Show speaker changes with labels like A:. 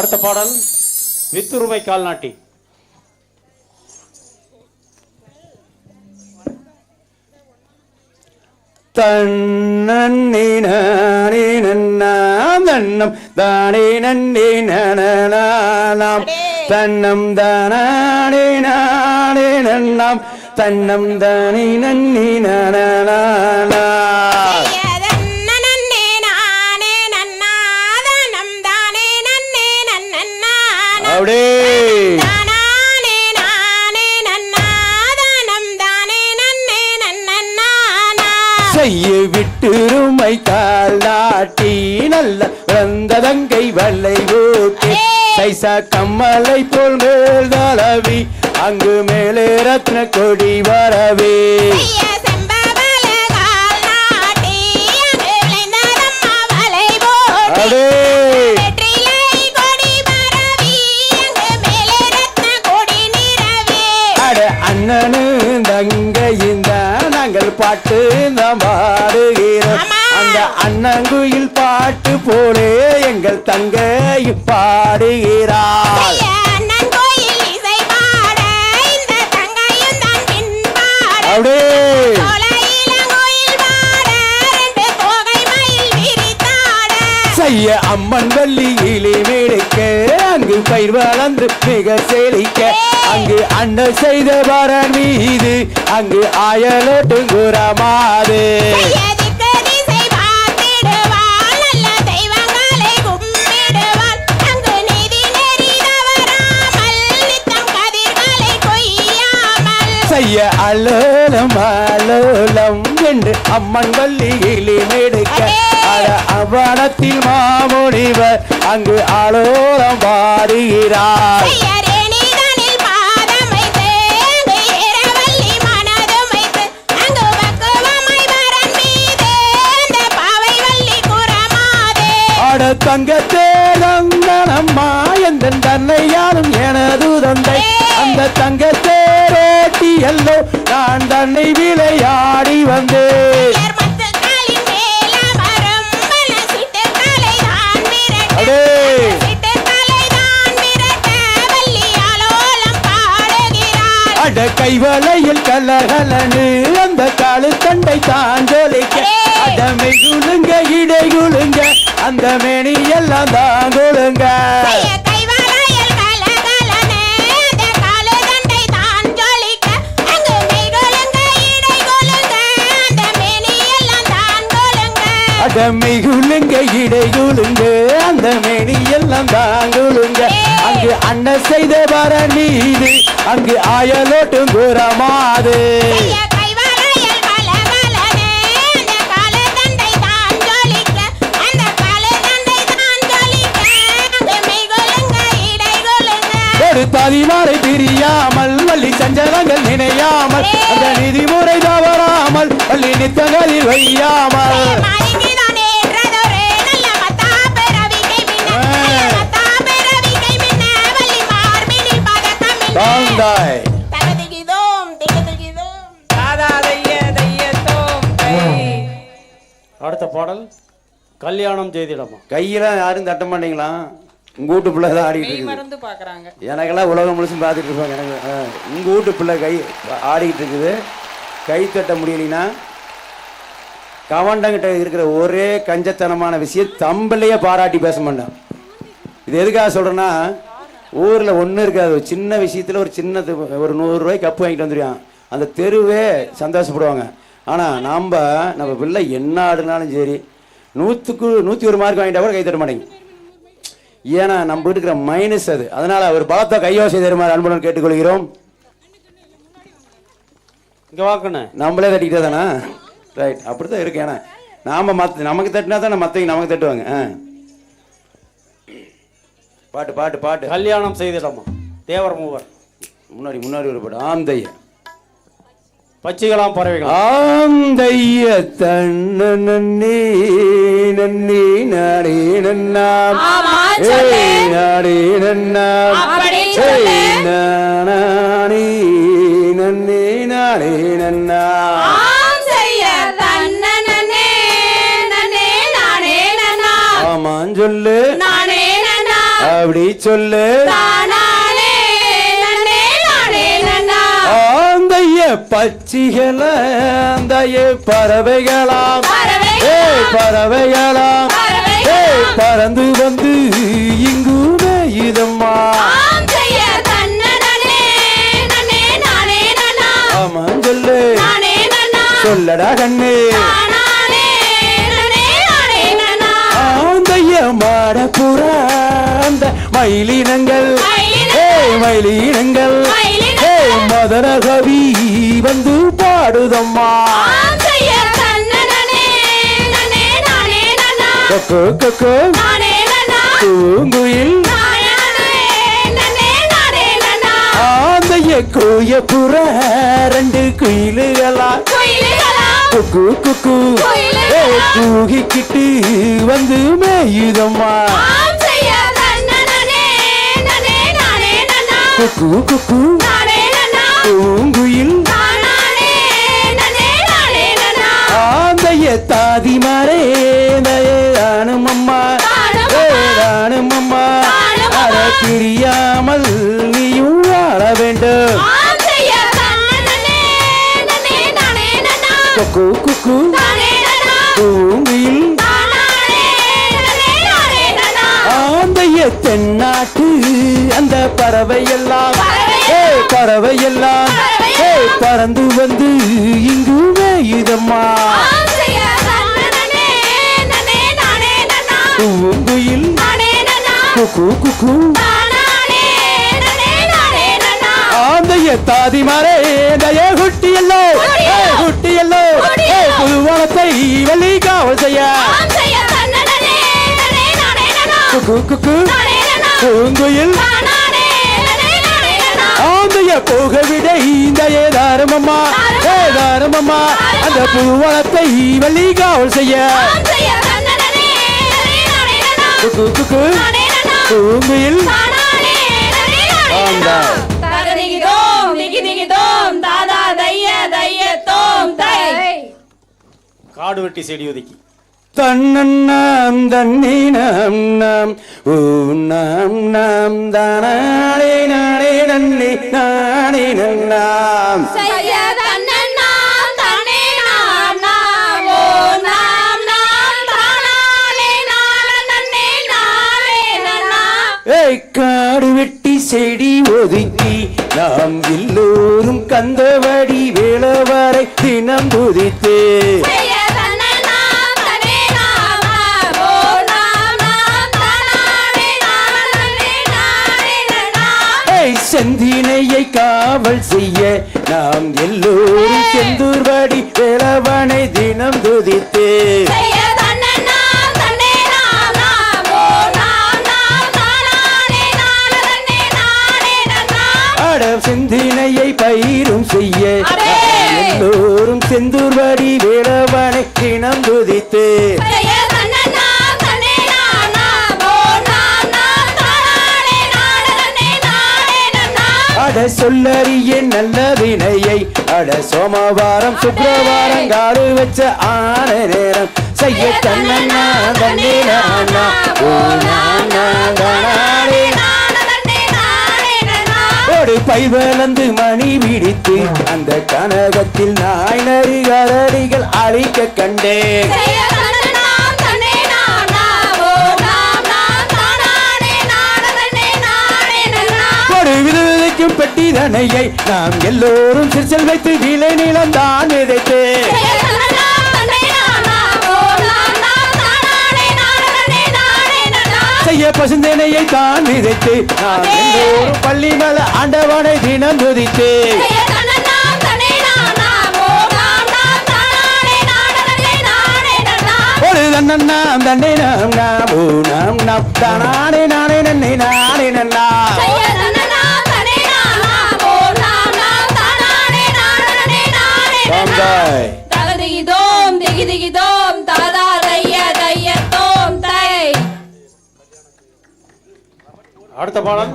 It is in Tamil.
A: அடுத்த பாடல் வித்துருமை கால்நாட்டி.
B: தன்னி நானே தன்னம் தானே நன்னே நனனாம் தன்னம் தானே நானே நன்னாம் தன்னம் தானே நன்னி நனனாம் நல்ல பிறந்த தங்கை வல்லை ஊட்டி. சைசா கம்மலை போல் மேல் தளவி. அங்கு மேலே ரத்ன கொடி வரவே. அண்ணனு தங்கையும் தான் நாங்கள் பாட்டு தான் பாடுகிறோம். அந்த அண்ணங்குயில்
C: பின் பாட
B: அப்படியே. செய்ய அம்மன் வள்ளியிலே மேடுக்க அங்கு பயிர் வளர்ந்து மிக செழிக்க. அங்கு அண்ணன் செய்த பரன் மீது அங்கு ஆயலோட்டும் குரமாது. செய்ய அலோலம் அலோலம் என்று அம்மன் வள்ளியிலே மேடுக்க அவனத்தில் மாமுனிவர் அங்கு அலோலம் பாடுகிறார். தங்கத்தே தந்தனம்மா எந்த தன்னை யாரும் எனது தந்தை. அந்த தங்கத்தேரோட்டி எல்லோ நான் தன்னை விளையாடி வந்தேன். அடே. கைவளையில் கலகலனு அந்த காலு தண்டை தான் ஜொலிக்க. அட. மெகுலுங்க இடைகுலுங்க அந்த மேனி எல்லாம் தான் கொழுங்க. அட மெகுலுங்க இடைகுலுங்க அந்த மேனி எல்லாம் தான் கொழுங்க அங்கு அண்ணன் செய்த வர நீது அங்கு ஆயலோட்டும் குரமாது ஒரு தாதிமாரை பிரியாமல் வள்ளி சஞ்சலங்கள் நினையாமல் அந்த நிதிமுறை தவறாமல் வள்ளி நித்தங்களில் வையாமல்.
A: அடுத்த பாடல் கல்யாணம் செய்திடமா?
B: கையில யாரும் தட்ட மாட்டீங்களா? உங்க வீட்டு பிள்ளை தான் ஆடிட்டு இருக்குது.
D: மறந்து பாக்குறாங்க.
B: எனக்கெல்லாம் உலகம் முழுசும் பார்த்துட்டு இருப்பாங்க. எனக்கு ஆ, உங்க வீட்டு பிள்ளை கை ஆடிக்கிட்டு இருக்குது. கை தட்ட முடியலைன்னா கவண்டங்கிட்ட இருக்கிற ஒரே கஞ்சத்தனமான விஷயம் தம்பிள்ளையே பாராட்டி பேச மாட்டேன். இது எதுக்காக சொல்றேன்னா ஊரில் ஒன்றும் இருக்காது. ஒரு சின்ன விஷயத்தில் ஒரு சின்ன து- ஒரு நூறுரூவாய்க்கு கப்பு வாங்கிட்டு வந்துடுவான் அந்த தெருவே சந்தோஷப்படுவாங்க. ஆனால் நம்ம நம்ம பிள்ளை என்ன ஆடுனாலும் சரி நூற்றுக்கு நூற்றி ஒரு மார்க் வாங்கிட்டா கூட கை தட்ட மாட்டேங்க ஏன்னா நம்ம இருக்கிற மைனஸ் அது. அதனால அவர் பலத்தை கையோசை தருமாறு அன்புடன் கேட்டுக்கொள்கிறோம்.
A: இங்க வாக்கண்ணே
B: நம்மளே தட்டிக்கிட்டே தானே? ரைட் அப்படித்தான் இருக்கு. ஏன்னா நாம மத்த நமக்கு தட்டினா தானே மற்றவங்க நமக்கு தட்டுவாங்க. ஆ. பாட்டு பாட்டு பாட்டு.
A: கல்யாணம் செய்திடமா. தேவர் மூவர்.
B: முன்னாடி முன்னாடி ஒரு பாட்டு. ஆந்தைய
A: பச்சிகளாம் பறவைகள்
B: ஆந்தைய தன்ன நன்னி நன்னி நாடே நன்னாம் நாடே நன்னாம்
C: சொல்லு.
B: நானானி நாடே நன்னாம்
C: நானே.
B: ஆமான் சொல்லு.
C: நானே.
B: அப்படி சொல்லு. பச்சிகள ஆந்தைய பறவைகளாம். ஏய் பறவைகளாம். ஏய் பறந்து வந்து இங்குமே இதம்மா ஆமாம் சொல்லு. சொல்லடா கண்ணு. ஆந்தைய மாடப்புற அந்த மயிலினங்கள். ஏய் மயிலினங்கள். மதன கவி வந்து பாடுதம்மா. கொக்கு கொக்கு
C: நன்னா.
B: ஆந்தைய கோயப்புற ரெண்டு குயிலுகளா. குக்கு குக்கு. கூகிக்கிட்டு வந்து மேயுதம்மா. குக்கு. பூங்குயில் ஆந்தைய தாதி மாறே தானும் அம்மா
C: தானும்
B: ஏ
C: அம்மா.
B: தானும் அம்மா
C: தானும்
B: அற. பிரியாமல் நீயும் வாழ வேண்டும். குக்கு குக்கு. பூங்குயில் ஆந்தைய தென்னாட்டு அந்த பறவை எல்லாம் பறவை எல்லாம்
C: பறவையெல்லாம்.
B: பறந்து வந்து இங்கு மேயுதம்மா.
C: ஆம்
B: பூங்குயில் குக்கு குக்கு. ஆந்தைய தாதி மாறே தய குட்டியல்லோ.
C: குட்டியல்லோ.
B: ஏ வலி காவல் செய்ய. குக்கு குக்கு. பூங்குயில் ஆந்தைய போக விட இந்த ஏதாரமம்மா ஏதாரமம்மா அந்த புதுவனத்தை வலி காவல் செய்ய.
C: ஆம்
B: குக்கு குக்கு. பூங்குயில்.
A: காடு வெட்டி செடி ஒதுக்கி.
B: தன்னண்ணாம் தன்னி நாம் நாம். ஊ நாம் நாம். தானே நானே நன்னி நானே நன்னாம் காடு வெட்டி செடி ஒதுக்கி நாம் எல்லோரும் கந்தவடி காவல் செய்ய நாம் எல்லோரும் செந்தூர்வடி வேளவனை தினம் துதித்து. செந்தினையை பயிரும் செய்ய! எல்லோரும் செந்தூர்வடி வேளவனை தினம் துதித்து. அட சொல்லறிய நல்ல வினையை அட சோமவாரம் சுக்கிரவாரம் காடு வச்ச ஆன நேரம். செய்ய தன்னா தன்னே நானா ஓ நானா தானானே
C: நான நன்னே நானே
B: ஒரு பைவலந்து மணி பிடித்து அந்த கனகத்தில் நாய் நரி கரடிகள் அழிக்க கண்டேன். விதவிதைக்கும் பெட்டி தனையை நாம் எல்லோரும் சிற்சல் வைத்து விலை நிலம் தான் விதைத்து.
C: செய்ய
B: பசுந்தனையை தான் விதைத்து நாம் எல்லோரும் பள்ளி மேல ஆண்டவனை தினம் துதித்து. ஒரு தன்னண்ணாம் தன்னை நாம் நாம் ஓ நாம் நாம் தானே
C: நானே நன்னை நானே நன்னா
B: பாம்பாய்
C: தகதிகிதோம் திகிதிகிதோம் தாதா தைய தைய. தோம் தை
A: அடுத்த பாடல்.